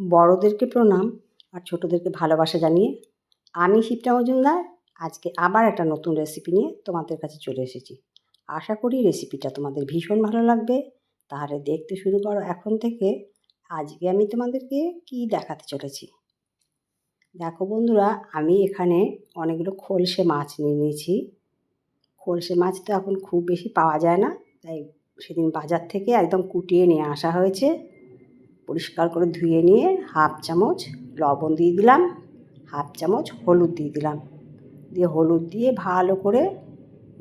বড়োদেরকে প্রণাম আর ছোটোদেরকে ভালোবাসা জানিয়ে আমি শিপ্রা মজুমদার। আজকে আবার একটা নতুন রেসিপি নিয়ে তোমাদের কাছে চলে এসেছি। আশা করি রেসিপিটা তোমাদের ভীষণ ভালো লাগবে। তাহলে দেখতে শুরু করো এখন থেকে। আজকে আমি তোমাদেরকে কি দেখাতে চলেছি? দেখো বন্ধুরা, আমি এখানে অনেকগুলো খোলসে মাছ নিয়ে নিয়েছি। খোলসে মাছ তো এখন খুব বেশি পাওয়া যায় না। তাই সেদিন বাজার থেকে একদম কুটিয়ে নিয়ে আসা হয়েছে। পরিষ্কার করে ধুয়ে নিয়ে হাফ চামচ লবণ দিয়ে দিলাম, হাফ চামচ হলুদ দিয়ে দিলাম। দিয়ে হলুদ দিয়ে ভালো করে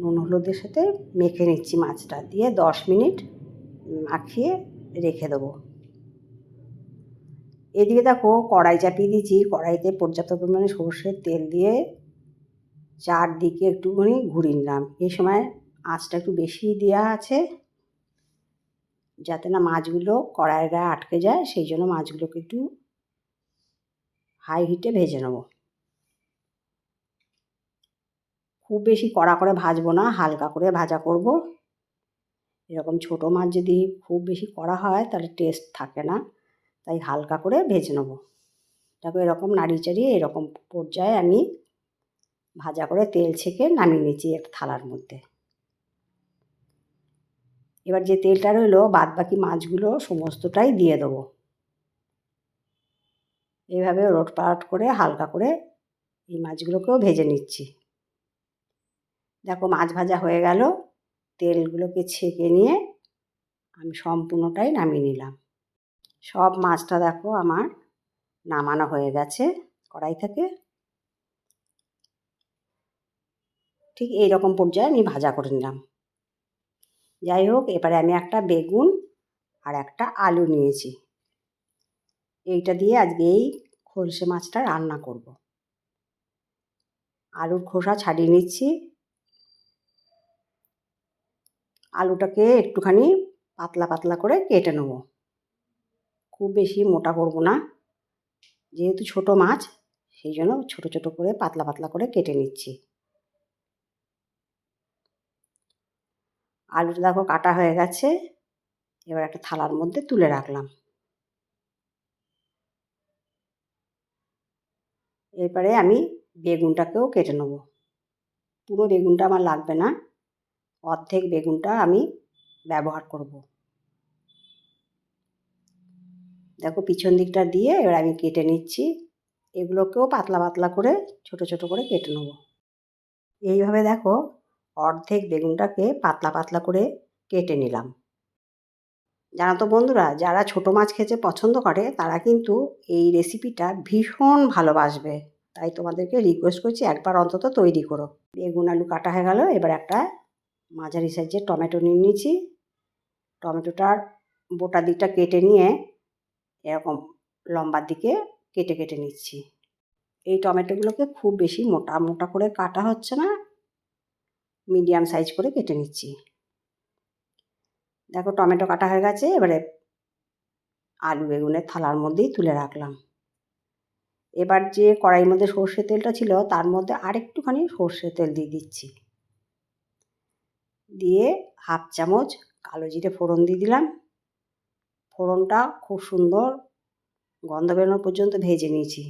নুন হলুদের সাথে মেখে নিচ্ছি মাছটা, দিয়ে দশ মিনিট মাখিয়ে রেখে দেবো। এদিকে দেখো কড়াই চাপিয়ে দিয়েছি, কড়াইতে পর্যাপ্ত পরিমাণে সর্ষের তেল দিয়ে চারদিকে একটুখানি ঘুরিয়ে নিলাম। এই সময় আঁচটা একটু বেশি দেওয়া আছে যাতে না মাছগুলো কড়াইয়ের গায়ে আটকে যায়, সেই জন্য মাছগুলোকে একটু হাই হিটে ভেজে নেব। খুব বেশি কড়া করে ভাজবো না, হালকা করে ভাজা করব। এরকম ছোট মাছ যদি খুব বেশি কড়া হয়, তাহলে টেস্ট থাকে না। তাই হালকা করে ভেজে নেব। দেখো এরকম নাড়ি চাড়িয়ে এরকম পর্যায়ে আমি ভাজা করে তেল ছেঁকে নামিয়ে নিচ্ছি একটা থালার মধ্যে। এবার যে তেলটা রইল বাদ বাকি মাছগুলো সমস্তটাই দিয়ে দেবো। এইভাবে রোট পাট করে হালকা করে এই মাছগুলোকেও ভেজে নিচ্ছি। দেখো মাছ ভাজা হয়ে গেল, তেলগুলোকে ছেঁকে নিয়ে আমি সম্পূর্ণটাই নামিয়ে নিলাম। সব মাছটা দেখো আমার নামানো হয়ে গেছে কড়াই থেকে। ঠিক এই রকম পর্যায়ে আমি ভাজা করে নিলাম। যাই হোক, এবারে আমি একটা বেগুন আর একটা আলু নিয়েছি। এইটা দিয়ে আজকে এই খলসে মাছটা রান্না করব। আলুর খোসা ছাড়িয়ে নিচ্ছি। আলুটাকে একটুখানি পাতলা পাতলা করে কেটে নেব। খুব বেশি মোটা করব না। যেহেতু ছোট মাছ, সেই জন্য ছোটো ছোটো করে পাতলা পাতলা করে কেটে নিচ্ছি। আলুটা দেখো কাটা হয়ে গেছে। এবার একটা থালার মধ্যে তুলে রাখলাম। এরপরে আমি বেগুনটাকেও কেটে নেব। পুরো বেগুনটা আমার লাগবে না। অর্ধেক বেগুনটা আমি ব্যবহার করব। দেখো পিছন দিকটা দিয়ে এবার আমি কেটে নিচ্ছি। এগুলোকেও পাতলা পাতলা করে, ছোট ছোট করে কেটে নেব। এইভাবে দেখো অর্ধেক বেগুনটাকে পাতলা পাতলা করে কেটে নিলাম। জানো তো বন্ধুরা, যারা ছোটো মাছ খেতে পছন্দ করে, তারা কিন্তু এই রেসিপিটা ভীষণ ভালোবাসবে। তাই তোমাদেরকে রিকোয়েস্ট করছি, একবার অন্তত তৈরি করো। বেগুন, আলু কাটা হয়ে গেল, এবার একটা মাঝারি সাইজের টমেটো নিয়ে নিয়েছি টমেটোটার বোটা দিকটা কেটে নিয়ে এরকম লম্বার দিকে কেটে কেটে নিচ্ছি। এই টমেটোগুলোকে খুব বেশি মোটা মোটা করে কাটা হচ্ছে না। মিডিয়াম সাইজ করে কেটে নিচ্ছি। দেখো টমেটো কাটা হয়ে গেছে, এবারে আলু বেগুনের থালার মধ্যেই তুলে রাখলাম। এবার যে কড়াইয়ের মধ্যে সর্ষে তেলটা ছিল, তার মধ্যে আরেকটুখানি সর্ষে তেল দিয়ে দিচ্ছি। দিয়ে হাফ চামচ কালো জিরে ফোড়ন দিয়ে দিলাম। ফোড়নটা খুব সুন্দর গন্ধ বেরোনো পর্যন্ত ভেজে নিয়েছি।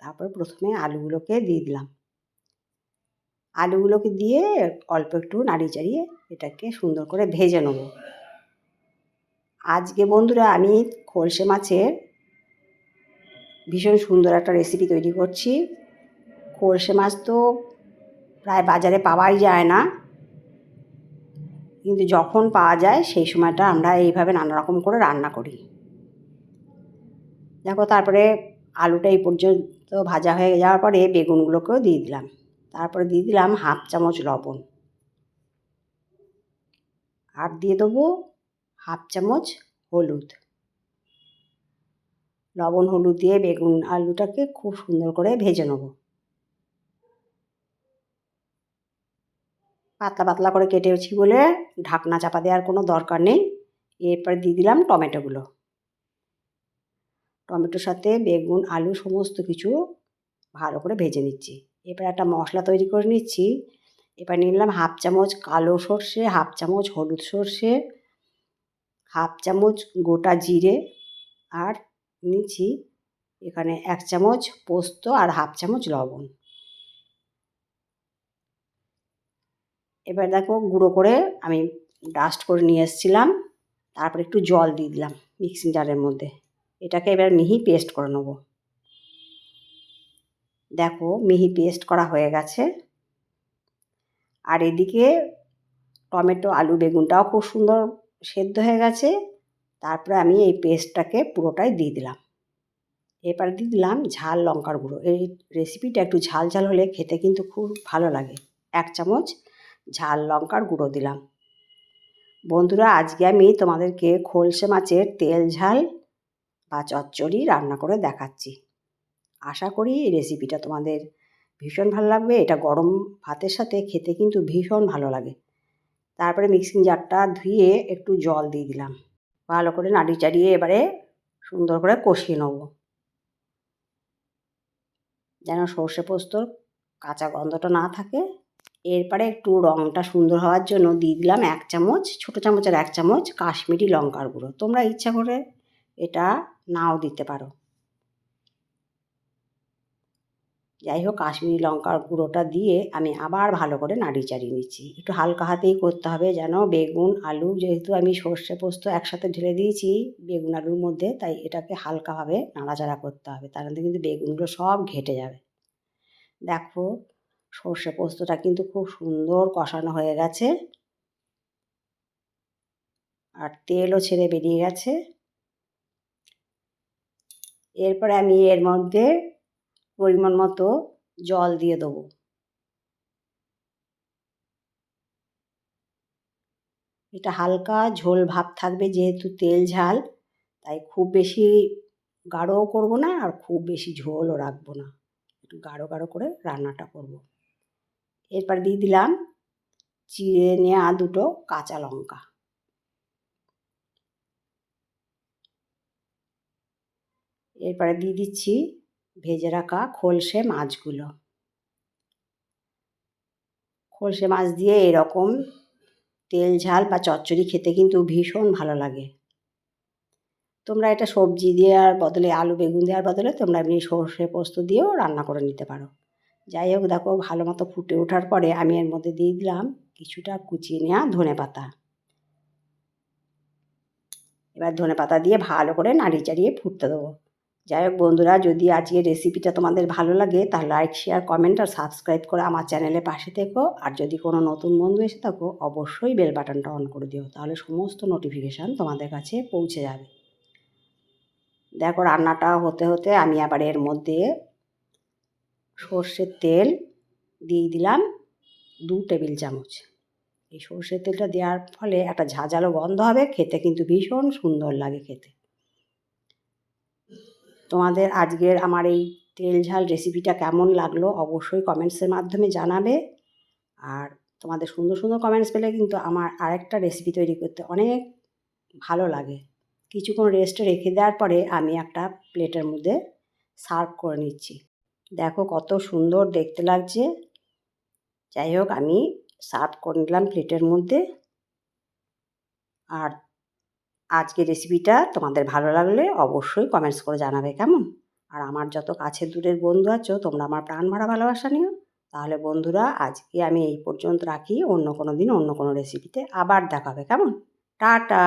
তারপর প্রথমে আলুগুলোকে দিয়ে দিলাম। আলুগুলোকে দিয়ে অল্প একটু নাড়িয়ে চাড়িয়ে এটাকে সুন্দর করে ভেজে নেব। আজকে বন্ধুরা আমি খলসে মাছের ভীষণ সুন্দর একটা রেসিপি তৈরি করছি। খলসে মাছ তো প্রায় বাজারে পাওয়াই যায় না। কিন্তু যখন পাওয়া যায় সেই সময়টা আমরা এইভাবে নানা রকম করে রান্না করি। দেখো তারপরে আলুটা এই পর্যন্ত ভাজা হয়ে যাওয়ার পরে বেগুনগুলোকেও দিয়ে দিলাম। তারপরে দিয়ে দিলাম হাফ চামচ লবণ। আর দিয়ে দেবো হাফ চামচ হলুদ। লবণ, হলুদ দিয়ে বেগুন আলুটাকে খুব সুন্দর করে ভেজে নেব। পাতলা পাতলা করে কেটেছি বলে ঢাকনা চাপা দেওয়ার কোনো দরকার নেই। এরপর দিয়ে দিলাম টমেটোগুলো। টমেটোর সাথে বেগুন, আলু সমস্ত কিছু ভালো করে ভেজে নিচ্ছি। এবার একটা মশলা তৈরি করে নিচ্ছি। এবার নিলাম হাফ চামচ কালো সর্ষে, হাফ চামচ হলুদ সর্ষে, হাফ চামচ গোটা জিরে আর নিচ্ছি এখানে এক চামচ পোস্ত আর হাফ চামচ লবণ। এবার দেখো গুঁড়ো করে আমি ডাস্ট করে নিয়ে এসেছিলাম। তারপর একটু জল দিয়ে দিলাম মিক্সিং জারের মধ্যে। এটাকে এবার মিহি পেস্ট করে নেব। দেখো মিহি পেস্ট করা হয়ে গেছে। আর এদিকে টমেটো, আলু, বেগুনটাও খুব সুন্দর সেদ্ধ হয়ে গেছে। তারপরে আমি এই পেস্টটাকে পুরোটাই দিয়ে দিলাম। এবার দিয়ে দিলাম ঝাল লঙ্কার গুঁড়ো। এই রেসিপিটা একটু ঝাল ঝাল হলে খেতে কিন্তু খুব ভালো লাগে। এক চামচ ঝাল লঙ্কার গুঁড়ো দিলাম। বন্ধুরা, আজকে আমি তোমাদেরকে খোলসে মাছের তেল ঝাল বা চচ্চড়ি রান্না করে দেখাচ্ছি। আশা করি এই রেসিপিটা তোমাদের ভীষণ ভালো লাগবে। এটা গরম ভাতের সাথে খেতে কিন্তু ভীষণ ভালো লাগে। তারপরে মিক্সিং জারটা ধুয়ে একটু জল দিয়ে দিলাম। ভালো করে নাড়ি চাড়িয়ে এবারে সুন্দর করে কষিয়ে নেব। যেন সর্ষে পোস্তর কাঁচা গন্ধটা না থাকে। এরপরে একটু রঙটা সুন্দর হওয়ার জন্য দিয়ে দিলাম এক চামচ, ছোটো চামচের এক চামচ কাশ্মীরি লঙ্কার গুঁড়ো। তোমরা ইচ্ছা করে এটা নাও দিতে পারো। যাই হোক, কাশ্মীরি লঙ্কার গুঁড়োটা দিয়ে আমি আবার ভালো করে নাড়ি চাড়িয়ে নিচ্ছি। একটু হালকা হাতেই করতে হবে যেন বেগুন, আলু যেহেতু আমি সর্ষে পোস্ত একসাথে ঢেলে দিয়েছি বেগুন, আলুর মধ্যে, তাই এটাকে হালকাভাবে নাড়াচাড়া করতে হবে। তার মধ্যে কিন্তু বেগুনগুলো সব ঘেটে যাবে। দেখো, সর্ষে পোস্তটা কিন্তু খুব সুন্দর কষানো হয়ে গেছে। আর তেলও ছেড়ে বেরিয়ে গেছে। এরপরে আমি এর মধ্যে পরিমাণ মতো জল দিয়ে দেবো। এটা হালকা ঝোল ভাব থাকবে, যেহেতু তেল ঝাল, তাই খুব বেশি গাঢ়ও করব না আর খুব বেশি ঝোলও রাখব না। একটু গাঢ় গাঢ় করে রান্নাটা করব। এরপর দিয়ে দিলাম চিড়ে নেওয়া দুটো কাঁচা লঙ্কা। এরপরে দিয়ে দিচ্ছি ভেজে রাখা খোলসে মাছগুলো। খোলসে মাছ দিয়ে এরকম তেল, ঝাল বা চচ্চড়ি খেতে কিন্তু ভীষণ ভালো লাগে। তোমরা এটা সবজি দেওয়ার বদলে, আলু বেগুন দেওয়ার বদলে তোমরা এমনি সর্ষে পোস্ত দিয়েও রান্না করে নিতে পারো। যাই হোক, দেখো ভালো মতো ফুটে ওঠার পরে আমি এর মধ্যে দিয়ে দিলাম কিছুটা কুচিয়ে নেওয়া ধনে পাতা। এবার ধনে পাতা দিয়ে ভালো করে নাড়িয়ে চাড়িয়ে ফুটতে দেবো। যাই হোক বন্ধুরা, যদি আজকের রেসিপিটা তোমাদের ভালো লাগে, তাহলে লাইক শেয়ার কমেন্ট আর সাবস্ক্রাইব করে আমার চ্যানেলে পাশে থেকো। আর যদি কোনো নতুন বন্ধু এসে থাকো, অবশ্যই বেল বাটনটা অন করে দিও, তাহলে সমস্ত নোটিফিকেশান তোমাদের কাছে পৌঁছে যাবে। দেখো রান্নাটা হতে হতে আমি আবার এর মধ্যে সর্ষের তেল দিয়ে দিলাম দু টেবিল চামচ। এই সর্ষের তেলটা দেওয়ার ফলে একটা ঝাঁঝালো গন্ধ হবে, খেতে কিন্তু ভীষণ সুন্দর লাগে খেতে। তোমাদের আজকের আমার এই তেল ঝাল রেসিপিটা কেমন লাগল অবশ্যই কমেন্টসের মাধ্যমে জানাবে। আর তোমাদের সুন্দর সুন্দর কমেন্টস পেলে কিন্তু আমার আরেকটা রেসিপি তৈরি করতে অনেক ভালো লাগে। কিছুক্ষণ রেস্টে রেখে দেওয়ার পরে আমি একটা প্লেটের মধ্যে সার্ভ করে নিচ্ছি। দেখো কত সুন্দর দেখতে লাগছে। যাই হোক, আমি সার্ভ করে নিলাম প্লেটের মধ্যে। আর আজকের রেসিপিটা তোমাদের ভালো লাগলে অবশ্যই কমেন্টস করে জানাবে কেমন? আর আমার যত কাছের দূরের বন্ধু আছো, তোমরা আমার প্রাণ ভরা ভালোবাসা নিও। তাহলে বন্ধুরা, আজকে আমি এই পর্যন্ত রাখি। অন্য কোনো দিন অন্য কোনো রেসিপিতে আবার দেখাবে, কেমন? টাটা!